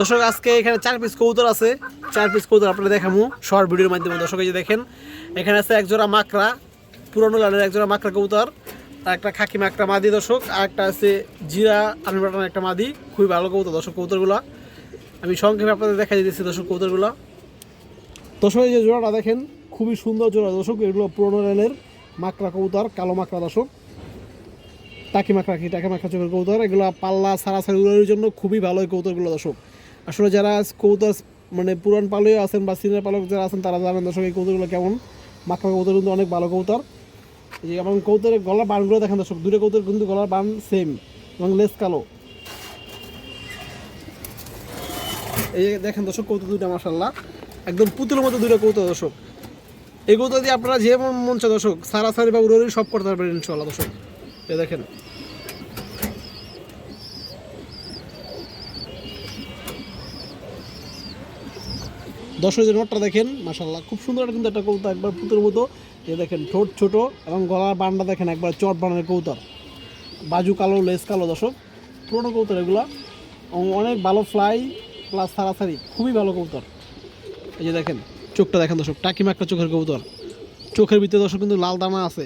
দর্শক, আজকে এখানে চার পিস কবুতর আছে। চার পিস কবুতর আপনারা দেখামু শর্ট ভিডিওর মাধ্যমে। দর্শক যে দেখেন, এখানে আছে একজোড়া মাকড়া, পুরনো লালের একজোড়া মাকড়া কবুতর, আর একটা খাকি মাকড়া মাদি দর্শক, আর একটা আছে জিরা আলু বাটানো একটা মাদি। খুবই ভালো কবুতর দর্শক, কবুতরগুলো। আমি সংক্ষেপে আপনাদের দেখা দিতেছি দর্শক, কবুতরগুলো। দর্শক, এই যে জোড়াটা দেখেন, খুবই সুন্দর জোড়া দর্শক, এগুলো পুরনো লালের মাকড়া কবুতর, কালো মাকড়া দর্শক। টাকি মাকড়া কি, টাকি মাকড়া চোখের কবুতর, এগুলো পাল্লা সারাসারি উড়ানোর জন্য খুবই ভালো এই কবুতরগুলো দর্শক। আসলে যারা কবুতর মানে পুরান পালক আছেন বা সিনিয়র পালক যারা আছেন, তারা জানেন দর্শক, এই কবুতরগুলো কেমন। মাখা কবুতর কিন্তু অনেক ভালো কবুতর। এই যে এবং কবুতরের গলার বানগুলো দেখেন দর্শক, দুটো কবুতর কিন্তু গলার বান সেম এবং লেস কালো। এই দেখেন দর্শক, কবুতর দুইটা মাসাল্লাহ একদম পুতুলের মতো দুটো কবুতর দর্শক। এই কবুতর দিয়ে আপনারা যে মন চায় দর্শক, সারাসারি বা উড়ি সব করতে পারবেন ইনশাল্লাহ দর্শক। এই দেখেন। দর্শক, যে নোটটা দেখেন মাসাল্লাহ খুব সুন্দর কিন্তু একটা কবুতর, একবার পুতুর মতো। যে দেখেন, ঠোঁট ছোট এবং গলার বানটা দেখেন, একবার চট বানানোর কবুতর। বাজু কালো, লেস কালো, দর্শক। পুরোনো কবুতর এগুলো। অনেক ভালো ফ্লাই প্লাস সারাসারি, খুবই ভালো কবুতর। এই যে দেখেন, চোখটা দেখেন, দর্শক টাকিমা একটা চোখের কবুতর। চোখের ভিতরে, দর্শক, কিন্তু লাল দানা আছে।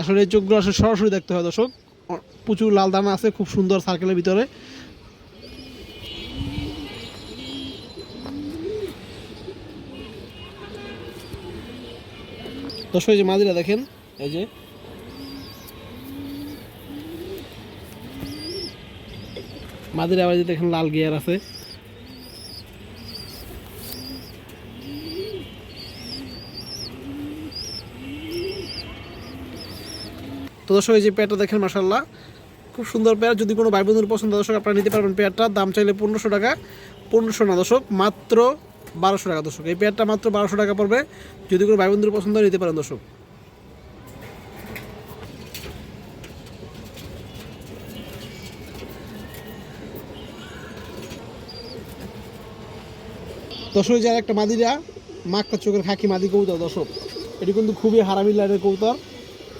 আসলে এই চোখগুলো আসলে সরাসরি দেখতে হয়, দর্শক। প্রচুর লাল দানা আছে, খুব সুন্দর সার্কেলের ভিতরে। দর্শক যে মাদিরা দেখেন, এই যে। মাদিরা আবার যে দেখেন লাল গিয়ার আছে। তো দর্শক, এই যে পেয়ারটা দেখেন মাসাল্লাহ খুব সুন্দর পেয়ার। যদি কোনো ভাই বন্ধুর পছন্দ দর্শক, আপনারা নিতে পারবেন পেয়ারটা। দাম চাইলে পনেরোশো টাকা, পনেরোশো না দর্শক, মাত্র বারোশো টাকা, দর্শক। এই পেয়ারটা মাত্র বারোশো টাকা পড়বে। যদি কোনো ভাই পছন্দ নিতে পারেন, দর্শক। দর্শক যার একটা মাদিরা মাকটা চোখের খাকি মাদি কবুতর, দর্শক। এটি কিন্তু খুবই হারামি লাইনের কবুতর।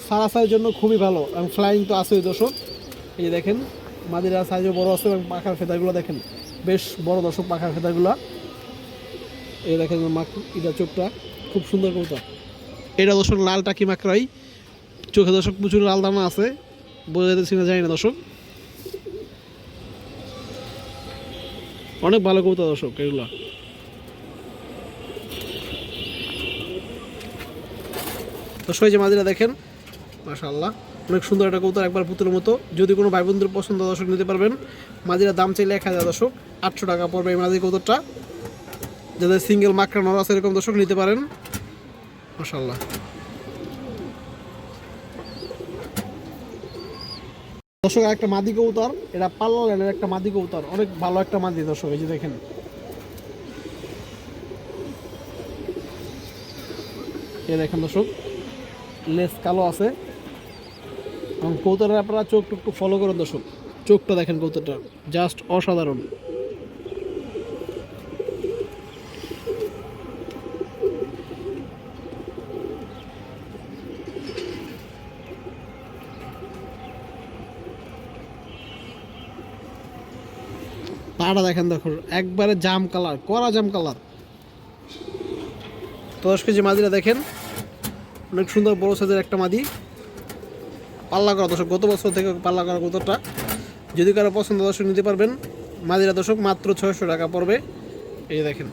সারাসাইয়ের জন্য খুবই ভালো এবং ফ্লাইং তো আছেই, দর্শক। এই যে দেখেন, মাদিরা সাইজও বড় আছে এবং পাখার ফেদারগুলো দেখেন। বেশ বড় দর্শক, পাখার ফেদারগুলো এই দেখেন এটা চোখটা, খুব সুন্দর কবুতর। এটা দর্শক লাল টাকি মাকড়াই? চোখে দর্শক প্রচুর লাল দানা আছে, বোঝা যেতেছি না জানি না দর্শক। অনেক ভালো কবুতর দর্শক, এগুলো। দর্শক যে মাদিরা দেখেন, মাশাআল্লাহ, অনেক সুন্দর একটা কবুতর একবার পুতুলের মতো। যদি কোনো ভাই বন্ধুর পছন্দ দর্শক, নিতে পারবেন। মাদিরা দাম চাইলে এক হাজার দর্শক, আটশো টাকা পড়বে এই মাদির কবুতরটা। যাদের সিঙ্গেল মাকড়া নর আছে, এরকম দর্শক নিতে পারেন। মাশাআল্লাহ। দর্শক একটা মাদি কবুতর। এটা পাল্লা একটা মাদি কবুতর। অনেক ভালো একটা মাদি দর্শক, এই যে দেখেন। এই দেখেন দর্শক, লেস কালো আছে। এবং কৌতরের আপনারা চোখ একটু ফলো করেন দর্শক। চোখটা দেখেন কৌতরটা জাস্ট অসাধারণ। পাটা দেখেন দেখুন, একবারে জাম কালার করা জাম কালার। দশ কেজি মাদিরা দেখেন, অনেক সুন্দর বড় সাইজের একটা মাদি। পাল্লা করা দর্শক, গত বছর থেকে পাল্লা করা কতটা যদি কারও পছন্দ দর্শক নিতে পারবেন। মাদিরা দর্শক, মাত্র ছয়শো টাকা পড়বে। এই দেখেন।